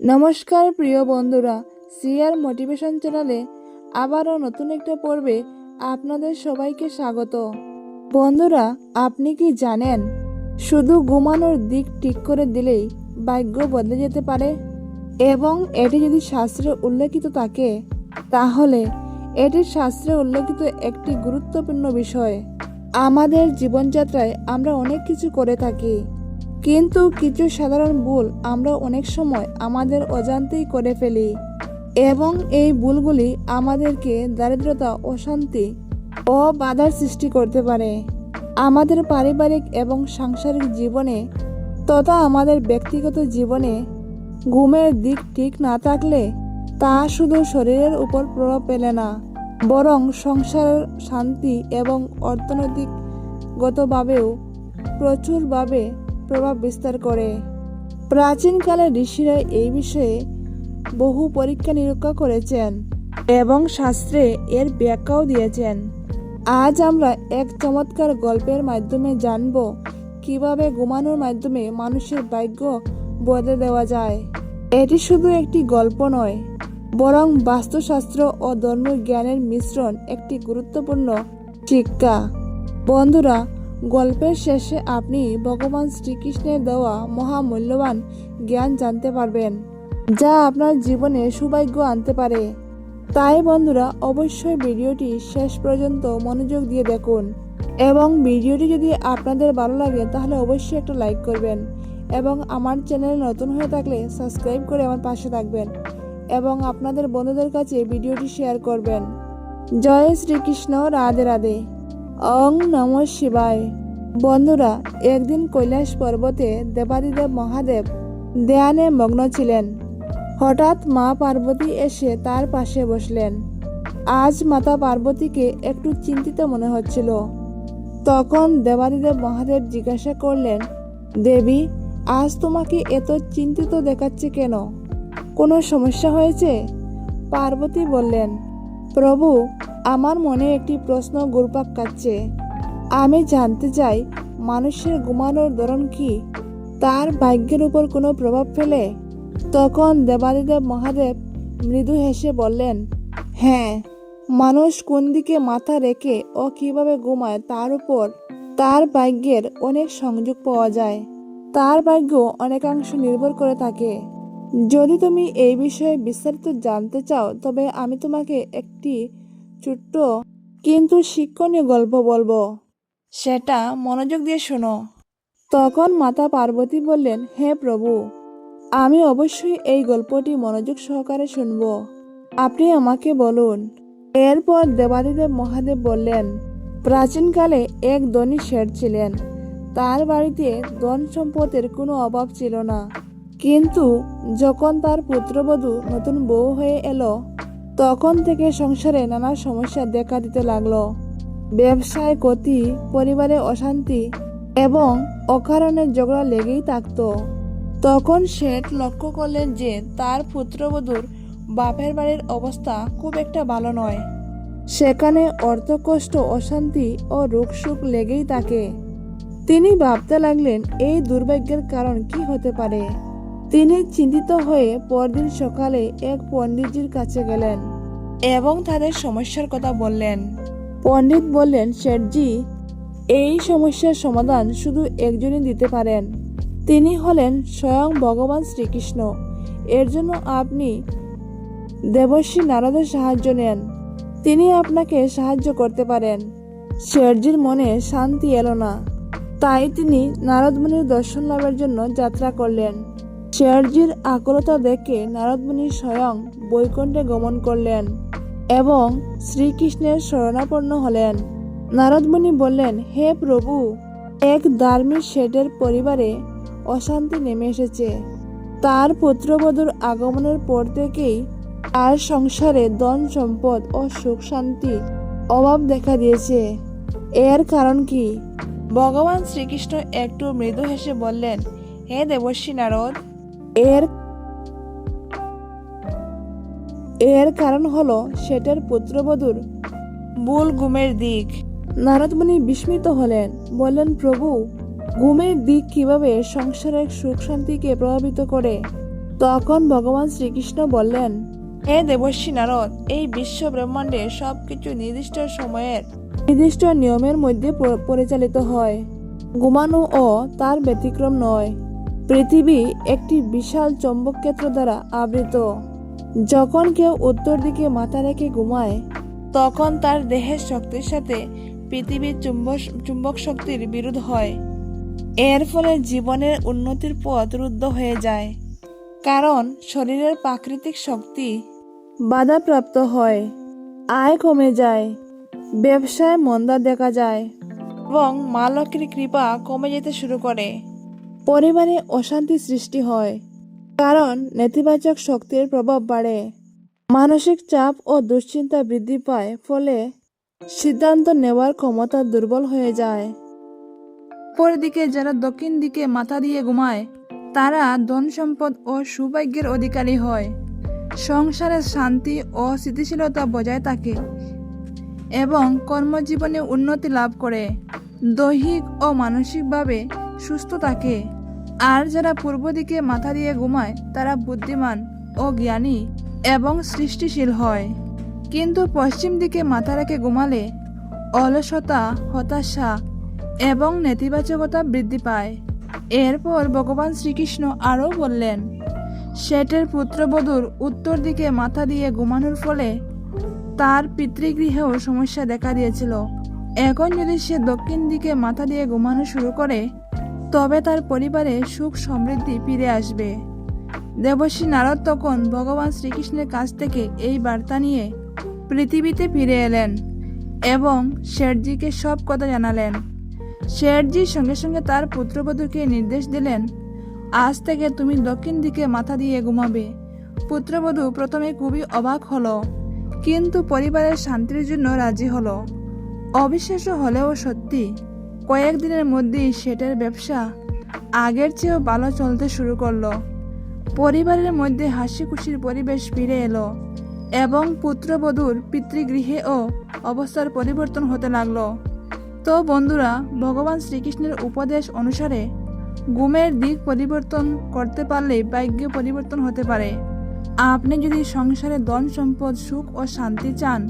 নমস্কার, প্রিয় বন্ধুরা। সিআর মোটিভেশন চ্যানেলে আবারও নতুন একটা পর্বে আপনাদের সবাইকে স্বাগত। বন্ধুরা, আপনি কি জানেন, শুধু ঘুমানোর দিক ঠিক করে দিলেই ভাগ্য বদলে যেতে পারে? এবং এটি যদি শাস্ত্রে উল্লেখিত থাকে, তাহলে এটি শাস্ত্রে উল্লেখিত একটি গুরুত্বপূর্ণ বিষয়। আমাদের জীবনযাত্রায় আমরা অনেক কিছু করে থাকি। কিন্তু কিছু সাধারণ ভুল আমরা অনেক সময় আমাদের অজান্তেই করে ফেলি। এবং এই ভুলগুলি আমাদেরকে দারিদ্রতা, অশান্তি ও বাধার সৃষ্টি করতে পারে। আমাদের পারিবারিক এবং সাংসারিক জীবনে তথা আমাদের ব্যক্তিগত জীবনে ঘুমের দিক ঠিক না থাকলে তা শুধু শরীরের উপর প্রভাব ফেলে না, বরং সংসার শান্তি এবং অর্থনৈতিকগতভাবেও প্রচুরভাবে প্রভাব বিস্তার করে। প্রাচীনকালে ঋষিরা এই বিষয়ে বহু পরীক্ষা নিরীক্ষা করেছেন এবং শাস্ত্রে এর ব্যাখ্যাও দিয়েছেন। আজ আমরা এক চমৎকার গল্পের মাধ্যমে জানব কীভাবে ঘুমানোর মাধ্যমে মানুষের ভাগ্য বদলে দেওয়া যায়। এটি শুধু একটি গল্প নয়, বরং বাস্তুশাস্ত্র ও ধর্মজ্ঞানের মিশ্রণ একটি গুরুত্বপূর্ণ শিক্ষা। বন্ধুরা গল্পের শেষে আপনি ভগবান শ্রীকৃষ্ণের দেওয়া মহামূল্যবান জ্ঞান জানতে পারবেন, যা আপনার জীবনে সৌভাগ্য আনতে পারে। তাই বন্ধুরা, অবশ্যই ভিডিওটি শেষ পর্যন্ত মনোযোগ দিয়ে দেখুন এবং ভিডিওটি যদি আপনাদের ভালো লাগে, তাহলে অবশ্যই একটা লাইক করবেন এবং আমার চ্যানেল নতুন হয়ে থাকলে সাবস্ক্রাইব করে আমার পাশে থাকবেন এবং আপনাদের বন্ধুদের কাছে ভিডিওটি শেয়ার করবেন। জয় শ্রীকৃষ্ণ, রাধে রাধে। অং নম শিবায়। বন্ধুরা, একদিন কৈলাস পর্বতে দেবাদিদেব মহাদেব দেয়ানে মগ্ন ছিলেন। হঠাৎ মা পার্বতী এসে তার পাশে বসলেন। আজ মাতা পার্বতীকে একটু চিন্তিত মনে হচ্ছিল। তখন দেবাদিদেব মহাদেব জিজ্ঞাসা করলেন, দেবী, আজ তোমাকে এত চিন্তিত দেখাচ্ছে কেন? কোনো সমস্যা হয়েছে? পার্বতী বললেন প্রভু, আমার মনে একটি প্রশ্ন ঘুরপাক কাচ্ছে আমি জানতে চাই, মানুষের ঘুমানোর ধরন কি? তার ভাগ্যের উপর কোনো প্রভাব ফেলে? তখন দেবাদিদেব মহাদেব মৃদু হেসে বললেন হ্যাঁ মানুষ কোন দিকে মাথা রেখে ও কীভাবে ঘুমায় তার উপর তার ভাগ্যের অনেক সংযোগ পাওয়া যায়। তার ভাগ্য অনেকাংশ নির্ভর করে থাকে। যদি তুমি এই বিষয়ে বিস্তারিত জানতে চাও, তবে আমি তোমাকে একটি ছোট্ট কিন্তু শিক্ষণীয় গল্প বলব। সেটা মনোযোগ দিয়ে শোনো। তখন মাতা পার্বতী বললেন, হে প্রভু, আমি অবশ্যই এই গল্পটি মনোযোগ সহকারে শুনব। আপনি আমাকে বলুন। এরপর দেবাদিদেব মহাদেব বললেন, প্রাচীনকালে এক ধনী শেঠ ছিলেন। তার বাড়িতে ধন সম্পদের কোনো অভাব ছিল না। কিন্তু যখন তার পুত্রবধূ নতুন বউ হয়ে এলো, তখন থেকে সংসারে নানা সমস্যা দেখা দিতে লাগল। ব্যবসায় গতি পরিবারে অশান্তি এবং অকারণে ঝগড়া লেগেই থাকত। তখন শেঠ লক্ষ্য করলেন যে তার পুত্রবধূর বাপের বাড়ির অবস্থা খুব একটা ভালো নয়। সেখানে অর্থকষ্ট, অশান্তি ও রোগসুখ লেগেই থাকে। তিনি ভাবতে লাগলেন, এই দুর্ভাগ্যের কারণ কি হতে পারে? তিনি চিন্তিত হয়ে পরদিন সকালে এক পণ্ডিতজির কাছে গেলেন এবং তাদের সমস্যার কথা বললেন। পণ্ডিত বললেন, শেঠজি, এই সমস্যার সমাধান শুধু একজনই দিতে পারেন। তিনি হলেন স্বয়ং ভগবান শ্রীকৃষ্ণ। এর জন্য আপনি দেবশ্রী নারদের সাহায্য নেন। তিনি আপনাকে সাহায্য করতে পারেন শেঠজির মনে শান্তি এলো না। তাই তিনি নারদমুনির দর্শন লাভের জন্য যাত্রা করলেন। শেরজির আকুলতা দেখে নারদমুনি স্বয়ং বৈকুণ্ঠে গমন করলেন এবং শ্রীকৃষ্ণের শরণাপন্ন হলেন। নারদমুনি বললেন, হে প্রভু, এক ধার্মিক শেঠের পরিবারে অশান্তি নেমে এসেছে। তার পুত্রবধূর আগমনের পর থেকেই তার সংসারে ধন সম্পদ ও সুখ শান্তি অভাব দেখা দিয়েছে। এর কারণ কি? ভগবান শ্রীকৃষ্ণ একটু মৃদু হেসে বললেন, হে দেবশ্রী নারদ এর এর কারণ হলো সেটার পুত্রবধূর ভুল গুমের দিক। নারদমণি বিস্মিত হলেন, বললেন, প্রভু, ঘুমের দিক কীভাবে সংসারের সুখ শান্তিকে প্রভাবিত করে? তখন ভগবান শ্রীকৃষ্ণ বললেন, হে দেবশ্রী নারদ, এই বিশ্ব ব্রহ্মাণ্ডে সবকিছু নির্দিষ্ট সময়ের, নির্দিষ্ট নিয়মের মধ্যে পরিচালিত হয়। ঘুমানো ও তার ব্যতিক্রম নয়। পৃথিবী একটি বিশাল চৌম্বক ক্ষেত্র দ্বারা আবৃত। যখন কেউ উত্তর দিকে মাথা রেখে ঘুমায়, তখন তার দেহের শক্তির সাথে পৃথিবীর চুম্বক চুম্বক শক্তির বিরোধ হয়। এর ফলে জীবনের উন্নতির পথ রুদ্ধ হয়ে যায়। কারণ শরীরের প্রাকৃতিক শক্তি বাধাপ্রাপ্ত হয়, আয় কমে যায়, ব্যবসায় মন্দা দেখা যায় এবং মা লক্ষ্মীর কৃপা কমে যেতে শুরু করে। পরিবারে অশান্তি সৃষ্টি হয়। কারণ নেতিবাচক শক্তির প্রভাব বাড়ে। মানসিক চাপ ও দুশ্চিন্তা বৃদ্ধি পায়, ফলে সিদ্ধান্ত নেওয়ার ক্ষমতা দুর্বল হয়ে যায়। অপরদিকে যারা দক্ষিণ দিকে মাথা দিয়ে ঘুমায়, তারা ধন সম্পদ ও সৌভাগ্যের অধিকারী হয়। সংসারে শান্তি ও স্থিতিশীলতা বজায় থাকে এবং কর্মজীবনে উন্নতি লাভ করে। দৈহিক ও মানসিকভাবে সুস্থ থাকে। আর যারা পূর্ব দিকে মাথা দিয়ে ঘুমায়, তারা বুদ্ধিমান ও জ্ঞানী এবং সৃষ্টিশীল হয়। কিন্তু পশ্চিম দিকে মাথা রেখে ঘুমালে অলসতা, হতাশা এবং নেতিবাচকতা বৃদ্ধি পায়। এরপর ভগবান শ্রীকৃষ্ণ আরও বললেন, শেঠের পুত্রবধূর উত্তর দিকে মাথা দিয়ে ঘুমানোর ফলে তার পিতৃগৃহেও সমস্যা দেখা দিয়েছিল। এখন যদি সে দক্ষিণ দিকে মাথা দিয়ে ঘুমানো শুরু করে তবে তার পরিবারে সুখ সমৃদ্ধি ফিরে আসবে। দেবশ্রী নারদ তখন ভগবান শ্রীকৃষ্ণের কাছ থেকে এই বার্তা নিয়ে পৃথিবীতে ফিরে এলেন এবং শেঠজিকে সব কথা জানালেন। শেঠজি সঙ্গে সঙ্গে তার পুত্রবধূকে নির্দেশ দিলেন, আজ থেকে তুমি দক্ষিণ দিকে মাথা দিয়ে ঘুমাবে। পুত্রবধূ প্রথমে খুবই অবাক হলো, কিন্তু পরিবারের শান্তির জন্য রাজি হলো। অবিশ্বাস্য হলেও সত্যি কয়েকদিনের মধ্যেই শেঠের ব্যবসা আগের চেয়েও ভালো চলতে শুরু করল। পরিবারের মধ্যে হাসি খুশির পরিবেশ ফিরে এলো এবং পুত্রবধূর পিতৃগৃহেও অবস্থার পরিবর্তন হতে লাগল। তো বন্ধুরা, ভগবান শ্রীকৃষ্ণের উপদেশ অনুসারে ঘুমের দিক পরিবর্তন করতে পারলে ভাগ্য পরিবর্তন হতে পারে। আপনি যদি সংসারে ধন সম্পদ, সুখ ও শান্তি চান,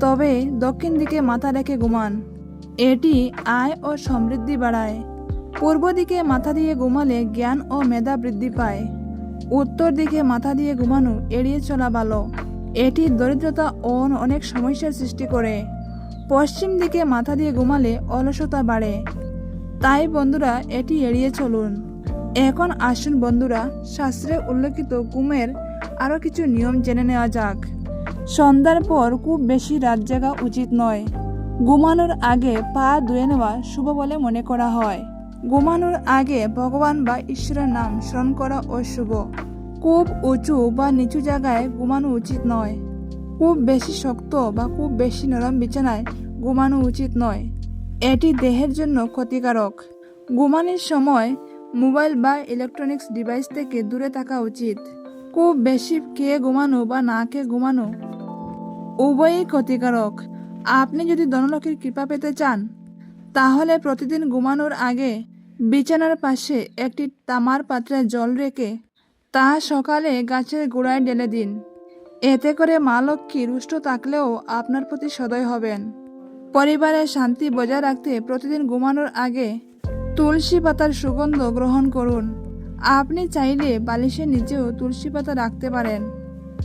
তবে দক্ষিণ দিকে মাথা রেখে ঘুমান। এটি আয় ও সমৃদ্ধি বাড়ায়। পূর্ব দিকে মাথা দিয়ে ঘুমালে জ্ঞান ও মেধা বৃদ্ধি পায়। উত্তর দিকে মাথা দিয়ে ঘুমানো এড়িয়ে চলা ভালো। এটি দরিদ্রতা ও অনেক সমস্যার সৃষ্টি করে। পশ্চিম দিকে মাথা দিয়ে ঘুমালে অলসতা বাড়ে। তাই বন্ধুরা, এটি এড়িয়ে চলুন। এখন আসুন বন্ধুরা, শাস্ত্রে উল্লেখিত ঘুমের আরও কিছু নিয়ম জেনে নেওয়া যাক। সন্ধ্যার পর খুব বেশি রাত জাগা উচিত নয়। ঘুমানোর আগে পা ধুয়ে নেওয়া শুভ বলে মনে করা হয়। ঘুমানোর আগে ভগবান বা ঈশ্বরের নাম স্মরণ করা অশুভ। খুব উঁচু বা নিচু জায়গায় ঘুমানো উচিত নয়। খুব বেশি শক্ত বা খুব বেশি নরম বিছানায় ঘুমানো উচিত নয়। এটি দেহের জন্য ক্ষতিকারক। ঘুমানোর সময় মোবাইল বা ইলেকট্রনিক্স ডিভাইস থেকে দূরে থাকা উচিত। খুব বেশি খেয়ে ঘুমানো বা না খেয়ে ঘুমানো উভয়ই ক্ষতিকারক। আপনি যদি ধনলক্ষ্মীর কৃপা পেতে চান, তাহলে প্রতিদিন ঘুমানোর আগে বিছানার পাশে একটি তামার পাত্রে জল রেখে তা সকালে গাছের গোড়ায় ঢেলে দিন। এতে করে মা লক্ষ্মী রুষ্ট থাকলেও আপনার প্রতি সদয় হবেন। পরিবারের শান্তি বজায় রাখতে প্রতিদিন ঘুমানোর আগে তুলসী পাতার সুগন্ধ গ্রহণ করুন। আপনি চাইলে বালিশের নিচেও তুলসী পাতা রাখতে পারেন।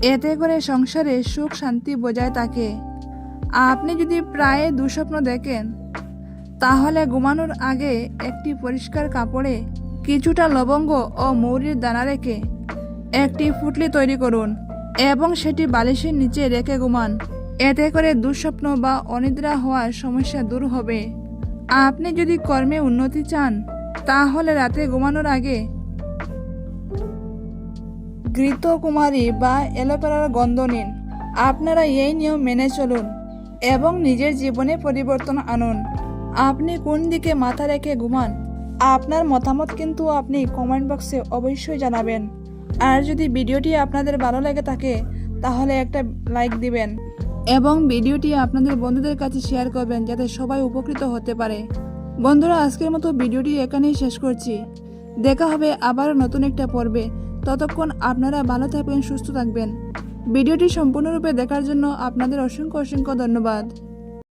এতে করে সংসারে সুখ শান্তি বজায় থাকে। আপনি যদি প্রায় দুঃস্বপ্ন দেখেন, তাহলে ঘুমানোর আগে একটি পরিষ্কার কাপড়ে কিছুটা লবঙ্গ ও মৌরির দানা রেখে একটি ফুটলি তৈরি করুন এবং সেটি বালিশের নিচে রেখে ঘুমান। এতে করে দুঃস্বপ্ন বা অনিদ্রা হওয়ার সমস্যা দূর হবে। আপনি যদি কর্মে উন্নতি চান, তাহলে রাতে ঘুমানোর আগে ঘৃত কুমারী বা এলোপেরার গন্ধ নিন। আপনারা এই নিয়ম মেনে চলুন। এবং নিজের জীবনে পরিবর্তন আনুন। আপনি কোন দিকে মাথা রেখে ঘুমান? আপনার মতামত কিন্তু আপনি কমেন্ট বক্সে অবশ্যই জানাবেন। আর যদি ভিডিওটি আপনাদের ভালো লেগে থাকে, তাহলে একটা লাইক দিবেন। এবং ভিডিওটি আপনাদের বন্ধুদের কাছে শেয়ার করবেন, যাতে সবাই উপকৃত হতে পারে। বন্ধুরা, আজকের মতো ভিডিওটি এখানেই শেষ করছি। দেখা হবে আবার নতুন একটা পর্বে। ততক্ষণ আপনারা ভালো থাকবেন, সুস্থ থাকবেন। ভিডিওটি সম্পূর্ণরূপে দেখার জন্য আপনাদের অসংখ্য অসংখ্য ধন্যবাদ।